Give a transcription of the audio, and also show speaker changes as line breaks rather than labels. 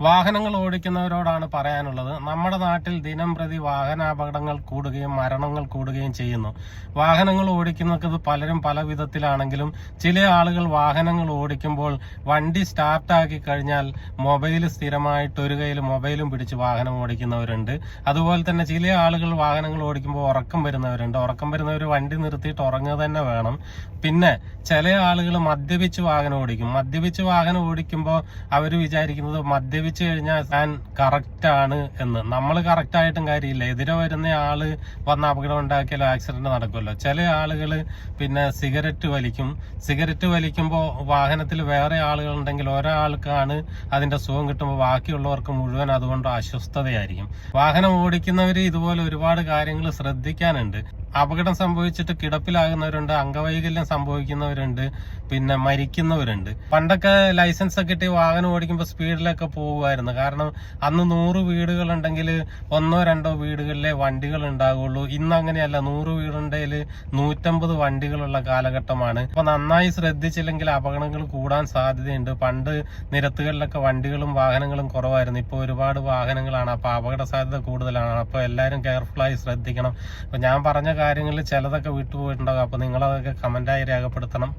വാഹനങ്ങൾ ഓടിക്കുന്നവരോടാണ് പറയാനുള്ളത്. നമ്മുടെ നാട്ടിൽ ദിനം പ്രതി വാഹനാപകടങ്ങൾ കൂടുകയും മരണങ്ങൾ കൂടുകയും ചെയ്യുന്നു. വാഹനങ്ങൾ ഓടിക്കുന്നത് പലരും പല വിധത്തിലാണെങ്കിലും ചില ആളുകൾ വാഹനങ്ങൾ ഓടിക്കുമ്പോൾ വണ്ടി സ്റ്റാർട്ടാക്കി കഴിഞ്ഞാൽ മൊബൈൽ സ്ഥിരമായിട്ട് ഒരു കയ്യിൽ മൊബൈലും പിടിച്ച് വാഹനം ഓടിക്കുന്നവരുണ്ട്. അതുപോലെ തന്നെ ചില ആളുകൾ വാഹനങ്ങൾ ഓടിക്കുമ്പോൾ ഉറക്കം വരുന്നവരുണ്ട്. ഉറക്കം വരുന്നവർ വണ്ടി നിർത്തിയിട്ട് ഉറങ്ങുക തന്നെ വേണം. പിന്നെ ചില ആളുകൾ മദ്യപിച്ച് വാഹനം ഓടിക്കും. മദ്യപിച്ച് വാഹനം ഓടിക്കുമ്പോൾ അവർ വിചാരിക്കുന്നത് മദ്യപിച്ച് കഴിഞ്ഞാൽ താൻ കറക്റ്റ് ആണ് എന്ന്. നമ്മൾ കറക്റ്റ് ആയിട്ടും കാര്യമില്ല. എതിരെ വരുന്ന ആൾ വന്ന അപകടം ഉണ്ടാക്കിയാലോ ആക്സിഡന്റ് നടക്കുമല്ലോ. ചില ആളുകൾ പിന്നെ സിഗരറ്റ് വലിക്കും. സിഗരറ്റ് വലിക്കുമ്പോൾ വാഹനത്തിൽ വേറെ ആളുകൾ ഉണ്ടെങ്കിൽ ഒരാൾക്കാണ് അതിന്റെ സുഖം കിട്ടുമ്പോൾ ബാക്കിയുള്ളവർക്ക് മുഴുവൻ അതുകൊണ്ട് അസ്വസ്ഥതയായിരിക്കും. വാഹനം ഓടിക്കുന്നവര് ഇതുപോലെ ഒരുപാട് കാര്യങ്ങൾ ശ്രദ്ധിക്കാനുണ്ട്. അപകടം സംഭവിച്ചിട്ട് കിടപ്പിലാകുന്നവരുണ്ട് അംഗവൈകല്യം സംഭവിക്കുന്നവരുണ്ട് പിന്നെ മരിക്കുന്നവരുണ്ട്. പണ്ടൊക്കെ ലൈസൻസ് ഒക്കെ കിട്ടി വാഹനം ഓടിക്കുമ്പോൾ സ്പീഡിലൊക്കെ പോകുമായിരുന്നു. കാരണം അന്ന് നൂറ് വീടുകളുണ്ടെങ്കിൽ ഒന്നോ രണ്ടോ വീടുകളിലെ വണ്ടികൾ ഉണ്ടാകുള്ളൂ ഇന്ന് അങ്ങനെയല്ല നൂറ് വീടുണ്ടെങ്കിൽ നൂറ്റമ്പത് വണ്ടികളുള്ള കാലഘട്ടമാണ്. അപ്പൊ നന്നായി ശ്രദ്ധിച്ചില്ലെങ്കിൽ അപകടങ്ങൾ കൂടാൻ സാധ്യതയുണ്ട്. പണ്ട് നിരത്തുകളിലൊക്കെ വണ്ടികളും വാഹനങ്ങളും കുറവായിരുന്നു. ഇപ്പോൾ ഒരുപാട് വാഹനങ്ങളാണ്. അപ്പൊ അപകട സാധ്യത കൂടുതലാണ്. അപ്പൊ എല്ലാവരും കെയർഫുള്ളായി ശ്രദ്ധിക്കണം. അപ്പൊ ഞാൻ പറഞ്ഞ കാര്യങ്ങളിൽ ചിലതൊക്കെ വിട്ടുപോയിട്ടുണ്ടാകും. അപ്പോൾ നിങ്ങളതൊക്കെ കമന്റായി രേഖപ്പെടുത്തണം.